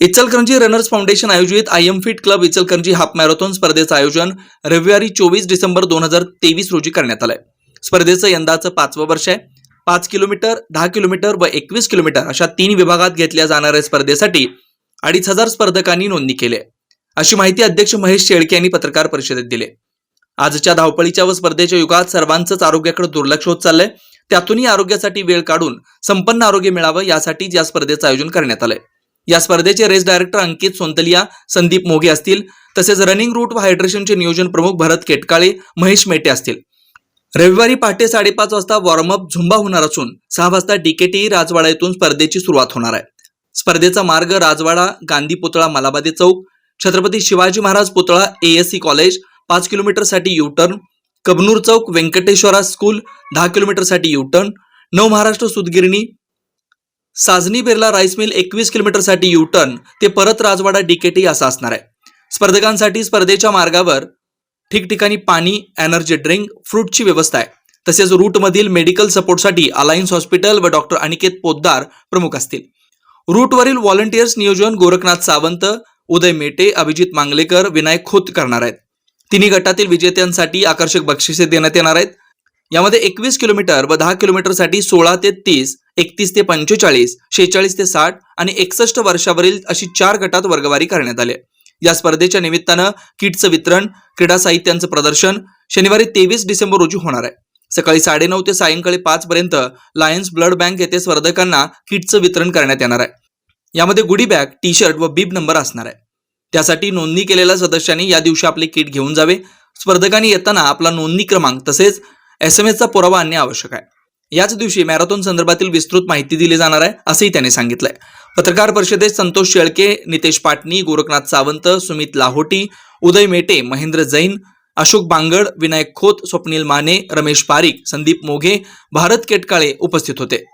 Ichalkaranji runners foundation आयोजित I M fit club Ichalkaranji half marathon स्पर्धेचं आयोजन रविवारी चोवीस डिसेंबर दोन हजार तेवीस रोजी करण्यात आलंय. स्पर्धेचं यंदाचं पाचवं वर्ष आहे. पाच किलोमीटर दहा किलोमीटर व एकवीस किलोमीटर अशा तीन विभागात घेतल्या जाणाऱ्या स्पर्धेसाठी अडीच हजार स्पर्धकांनी नोंदणी केली आहे. अशी माहिती अध्यक्ष महेश शेळके यांनी पत्रकार परिषदेत दिली आजच्या धावपळीच्या व स्पर्धेच्या युगात सर्वांचंच आरोग्याकडे दुर्लक्ष होत चाललंय. त्यातूनही आरोग्यासाठी वेळ काढून संपन्न आरोग्य मिळावं यासाठीच या स्पर्धेचं आयोजन करण्यात आलंय. या स्पर्धेचे रेस डायरेक्टर अंकित सोंतलिया संदीप मोघे असतील. तसेच रनिंग रूट व हायड्रेशनचे नियोजन प्रमुख भरत केटकाळे महेश मेटे असतील. रविवारी पहाटे साडेपाच वाजता वॉर्मअप झुंबा होणार असून सहा वाजता डीकेटी राजवाडा येथून स्पर्धेची सुरुवात होणार आहे. स्पर्धेचा मार्ग राजवाडा गांधी पुतळा मलाबादे चौक छत्रपती शिवाजी महाराज पुतळा एएससी कॉलेज पाच किलोमीटरसाठी यू टर्न कबनूर चौक व्यंकटेश्वरा स्कूल दहा किलोमीटरसाठी यू टर्न नव महाराष्ट्र सुदगिरणी साजनी बिर्ला राईस मिल एकवीस किलोमीटरसाठी यू टर्न ते परत राजवाडा डीकेटी असा असणार आहे. स्पर्धकांसाठी स्पर्धेच्या मार्गावर ठिकठिकाणी पाणी एनर्जी ड्रिंक फ्रूटची व्यवस्था आहे. तसेच रूटमधील मेडिकल सपोर्टसाठी अलायन्स हॉस्पिटल व डॉक्टर अनिकेत पोद्दार प्रमुख असतील. रूटवरील व्हॉलंटियर्स नियोजन गोरखनाथ सावंत उदय मेटे अभिजित मांगलेकर विनायक खोत करणार आहेत. तिन्ही गटातील विजेत्यांसाठी आकर्षक बक्षिसे देण्यात येणार आहेत. यामध्ये एकवीस किलोमीटर व दहा किलोमीटरसाठी सोळा ते तीस एकतीस ते पंचेचाळीस शेहेचाळीस ते साठ आणि एकसष्ट वर्षावरील अशी चार गटात वर्गवारी करण्यात आली. या स्पर्धेच्या निमित्तानं किटचं वितरण क्रीडा साहित्यांचं प्रदर्शन शनिवारी तेवीस डिसेंबर रोजी होणार आहे. सकाळी साडेनऊ ते सायंकाळी पाच पर्यंत लायन्स ब्लड बँक येथे स्पर्धकांना किटचं वितरण करण्यात येणार आहे. यामध्ये गुडी बॅग टी शर्ट व बीब नंबर असणार आहे. त्यासाठी नोंदणी केलेल्या सदस्यांनी या दिवशी आपले किट घेऊन जावे. स्पर्धकांनी येताना आपला नोंदणी क्रमांक तसेच एस एम एसचा पुरावा आणणे आवश्यक आहे. याच दिवशी मॅरेथॉन संदर्भातील विस्तृत माहिती दिली जाणार आहे असंही त्यांनी सांगितलंय. पत्रकार परिषदेत संतोष शेळके नितेश पाटणी गोरखनाथ सावंत सुमित लाहोटी उदय मेटे महेंद्र जैन अशोक बांगड विनायक खोत स्वप्नील माने रमेश पारिक संदीप मोघे भारत केटकाळे उपस्थित होते.